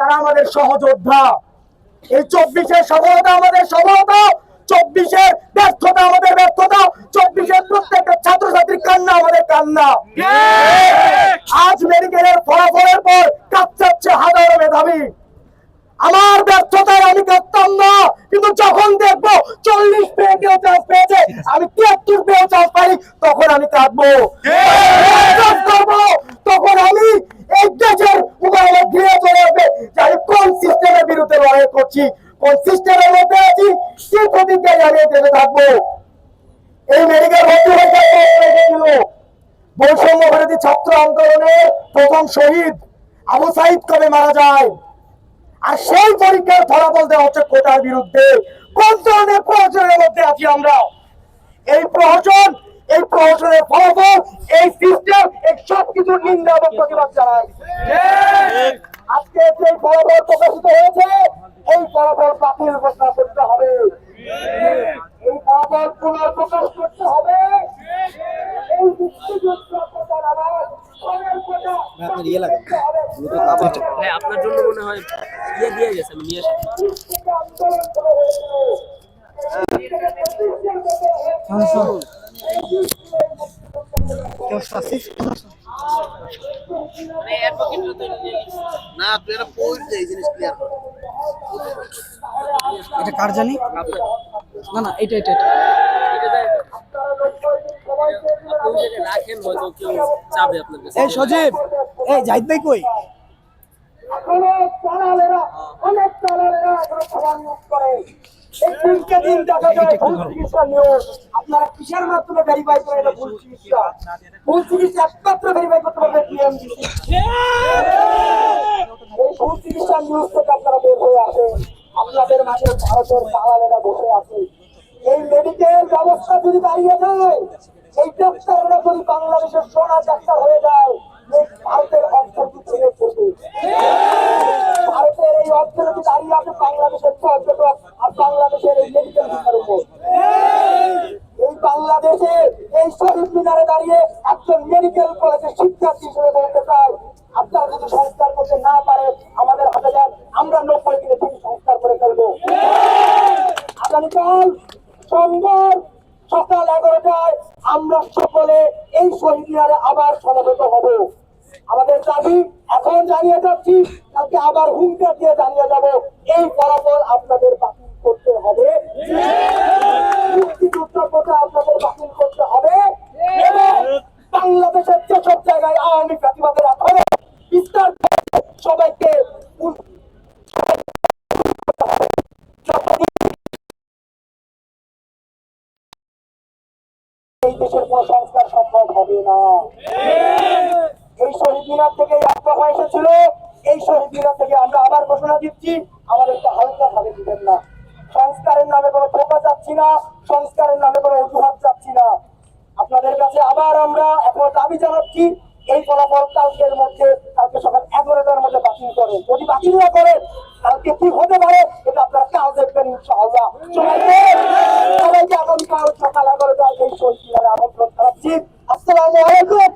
তারা আমাদের সহযোদ্ধা এই চব্বিশের সফলতা আমাদের সফলতা, চব্বিশের ব্যর্থতা আমাদের ব্যর্থতা, চব্বিশের প্রত্যেকটা ছাত্রছাত্রীর কান্না আমাদের কান্না। আজ মেডিকেলের ফলাফলের পর কাঁচাচ্ছে হাজারো মেধাবী। আমার ব্যর্থতায় আমি কাঁদতাম না, কিন্তু যখন দেখব করছি কোন সিস্টেমের মধ্যে আছি কি প্রতিজ্ঞা জানিয়ে দেবে থাকব। এই মেডিকেল ভর্তি হয়ে বৈষম্য বিরোধী ছাত্র আন্দোলনে প্রথম শহীদ আবু সাইদ কবে মারা যায়? আর সেই পরীক্ষার ফলাফল দেওয়া হচ্ছে কোটার বিরুদ্ধে। কোন ধরনের প্রহসনের মধ্যে আছি আমরা? এই প্রহসন এই প্রহসনের ফলাফল এই সিস্টেম এই সব কিছুর নিন্দা এবং প্রতিবাদ জানাই। আজকে যে ফলাফল প্রকাশিত হয়েছে ফলাফল বাতিল ঘোষণা করতে হবে। এই ফলাফল পুনর্প্রকাশ করতে হবে। এই মুক্তিযুদ্ধ প্রচার আবার আপনার ইয়ে। হ্যাঁ আপনার জন্য মনে হয় ইয়ে দিয়ে গেছে আমি নিয়ে। না তুই এটা পড় দে এই জিনিস ক্লিয়ার কর। এটা কার জানি? না না এটা এটা এই সজীব এই জাহিদ ভাই কই? ভুল চিকিৎসা আপনারা কিসের মাধ্যমে ভেরিফাই করেন এটা ভুল চিকিৎসা ভুল চিকিৎসা একমাত্র ভেরিফাই করতে পারবে এই ভুল চিকিৎসা নিউজ থেকে আপনাদের ভারতের দালালেরা বসে আছে। এই মেডিকেল ব্যবস্থা যদি দাঁড়িয়ে যায়, এই ডাক্তাররা যদি বাংলাদেশের সোনা ডাক্তার হয়ে যায় ভারতের আর বাংলাদেশের এই মেডিকেল শিক্ষার এই বাংলাদেশে এই শহীদ দাঁড়িয়ে একজন মেডিকেল কলেজের শিক্ষার্থী হিসেবে বলতে চাই, আপনারা যদি সংস্কার করতে না পারে, আমাদের হাতে যান, আমরা করে ফেলব। আগামীকাল সোমবার সকাল এগারোটায় আমরা সকলে এই শহীদ মিনারে আবার সমবেত হব। আমাদের দাবি, এখন জানিয়ে যাচ্ছি, কালকে আবার হুঙ্কার দিয়ে জানিয়ে যাব, এই ফলাফল আপনাদের বাতিল করতে হবে। মুক্তিযুদ্ধ কোটা আপনাদের বাতিল দেশের কোন সংস্কার সম্ভব হবে না। এই শহীদ মিনার থেকে এক দফা এসেছিল। এই শহীদ মিনার থেকে আমরা আবার ঘোষণা দিচ্ছি আমাদেরকে হালকা ভাবে দিবেন না। সংস্কারের নামে কোনো টোকা চাচ্ছি না সংস্কারের নামে কোনো অজুহাত চাচ্ছি না। আপনাদের কাছে আবার আমরা এখন দাবি জানাচ্ছি এই ফলাফল কালকের মধ্যে কালকে সকাল এগারোটার মধ্যে বাতিল করে যদি বাতিল না করে কালকে কি হতে পারে এটা আপনারা কাল দেখবেন ইনশাআল্লাহ সবাইকে সবাইকে আগামীকাল সকাল এগারোটায় এই শহীদ মিনারে আমন্ত্রণ জানাচ্ছি আসসালামু আলাইকুম।